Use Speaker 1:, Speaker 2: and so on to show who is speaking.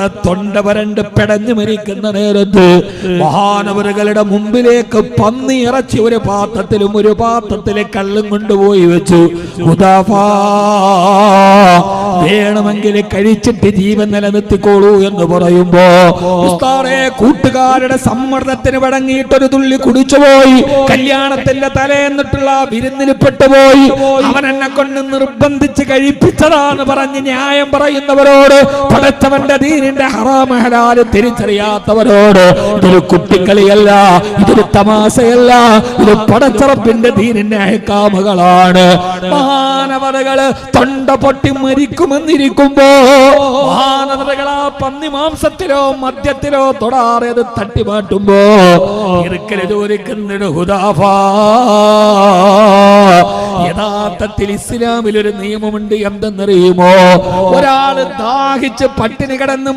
Speaker 1: എന്താണ് തൊണ്ട വരണ്ട് പെടഞ്ഞു മരിക്കുന്ന നേരത്ത് മഹാനവരുകളുടെ മുമ്പിലേക്ക് പന്നി ഇറച്ചി ഒരു പാത്രത്തിലും ഒരു പാത്രത്തിലെ കള്ളും കൊണ്ടുപോയി വെച്ചു. ഹുദാഫാ വേണമെങ്കിൽ കഴിച്ചിട്ട് ജീവൻ നിലനിർത്തിക്കോളൂ എന്ന് പറയുമ്പോ കൂട്ടുകാരുടെ സമ്മർദ്ദത്തിന് വഴങ്ങിയിട്ടൊരു തുള്ളി കുടിച്ചുപോയി കല്യാണത്തിന്റെ തലേന്നിട്ടുള്ള വിരുന്നിൽ പെട്ടുപോയി അവൻ എന്നെ കൊണ്ട് നിർബന്ധിച്ച് കഴിപ്പിച്ചതാന്ന് പറഞ്ഞ് ന്യായം പറയുന്നവരോട് പടച്ചവന്റെ ദീനിന്റെ ഹറാമഹലാൽ തിരിച്ചറിയാത്തവരോട് ഇതൊരു കുട്ടിക്കളിയല്ല ഇതൊരു തമാശയല്ല ഇത് പടച്ചറപ്പിന്റെ ദീനിന്റെ അയക്കാമകളാണ് മഹാനവറുകൾ തൊണ്ട പൊട്ടി മരിക്കുമെന്നിരിക്കുമ്പോ മഹാനവറുകൾ മഹാനതകളാ പന്നി മാംസത്തിലോ മദ്യത്തിലോ തൊടാറെ അത് തട്ടി മാറ്റുമ്പോ ഇറുക്കൽ ഹുദാഫാ. യഥാർത്ഥത്തിൽ ഇസ്ലാമിൽ ഒരു നിയമമുണ്ട് എന്തെന്നറിയുമോ? ഒരാൾ ദാഹിച്ച് പട്ടിണി കിടന്ന്